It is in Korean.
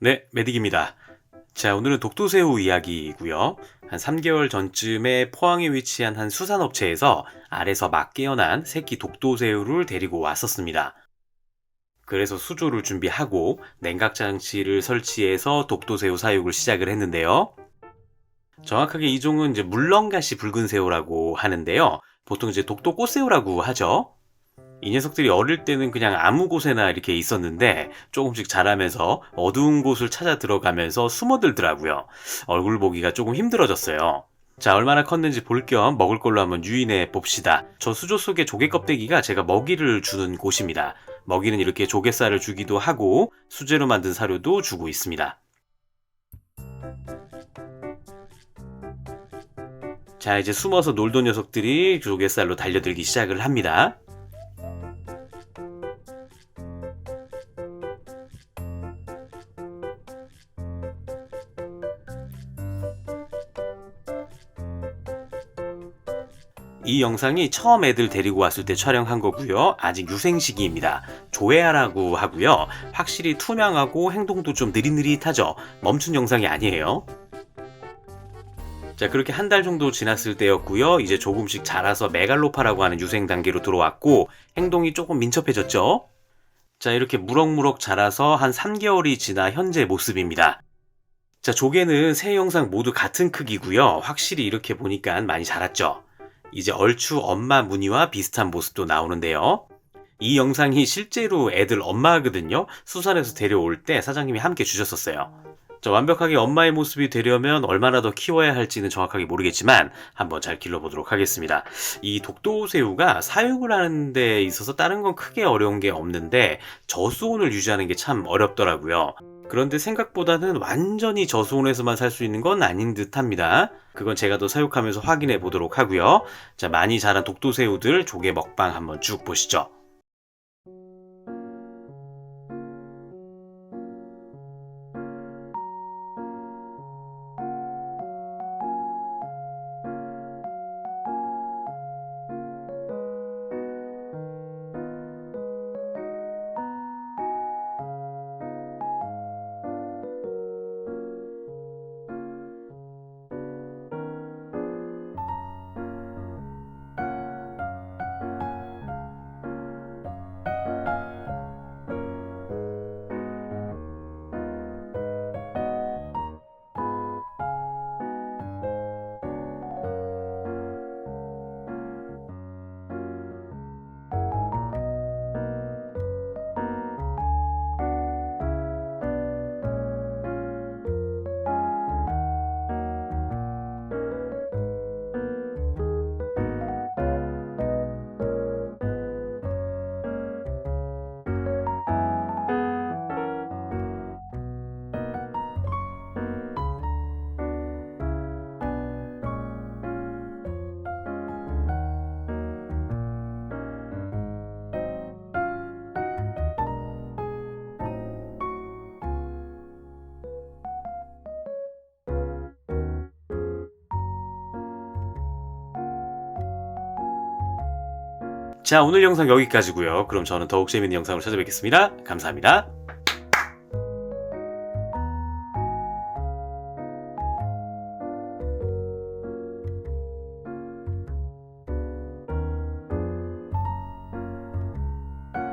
네, 메딕입니다. 자, 오늘은 독도새우 이야기이고요. 한 3개월 전쯤에 포항에 위치한 한 수산업체에서 알에서 막 깨어난 새끼 독도새우를 데리고 왔었습니다. 그래서 수조를 준비하고 냉각 장치를 설치해서 독도새우 사육을 시작을 했는데요. 정확하게 이 종은 이제 물렁가시 붉은 새우라고 하는데요. 보통 이제 독도 꽃새우라고 하죠. 이 녀석들이 어릴 때는 그냥 아무 곳에나 이렇게 있었는데 조금씩 자라면서 어두운 곳을 찾아 들어가면서 숨어들더라고요. 얼굴 보기가 조금 힘들어졌어요. 자, 얼마나 컸는지 볼 겸 먹을 걸로 한번 유인해 봅시다. 저 수조 속의 조개 껍데기가 제가 먹이를 주는 곳입니다. 먹이는 이렇게 조개살을 주기도 하고 수제로 만든 사료도 주고 있습니다. 자, 이제 숨어서 놀던 녀석들이 조개살로 달려들기 시작을 합니다. 이 영상이 처음 애들 데리고 왔을 때 촬영한 거고요. 아직 유생 시기입니다. 조회하라고 하고요. 확실히 투명하고 행동도 좀 느릿느릿하죠. 멈춘 영상이 아니에요. 자, 그렇게 한 달 정도 지났을 때였고요. 이제 조금씩 자라서 메갈로파라고 하는 유생 단계로 들어왔고 행동이 조금 민첩해졌죠. 자, 이렇게 무럭무럭 자라서 한 3개월이 지나 현재 모습입니다. 자, 조개는 세 영상 모두 같은 크기고요. 확실히 이렇게 보니까 많이 자랐죠. 이제 얼추 엄마 무늬와 비슷한 모습도 나오는데요. 이 영상이 실제로 애들 엄마거든요. 수산에서 데려올 때 사장님이 함께 주셨었어요. 저 완벽하게 엄마의 모습이 되려면 얼마나 더 키워야 할지는 정확하게 모르겠지만 한번 잘 길러보도록 하겠습니다. 이 독도새우가 사육을 하는 데 있어서 다른 건 크게 어려운 게 없는데 저수온을 유지하는 게 참 어렵더라고요. 그런데 생각보다는 완전히 저수온에서만 살 수 있는 건 아닌 듯 합니다. 그건 제가 더 사육하면서 확인해 보도록 하고요. 자, 많이 자란 독도새우들 조개 먹방 한번 쭉 보시죠. 자, 오늘 영상 여기까지고요. 그럼 저는 더욱 재밌는 영상으로 찾아뵙겠습니다. 감사합니다.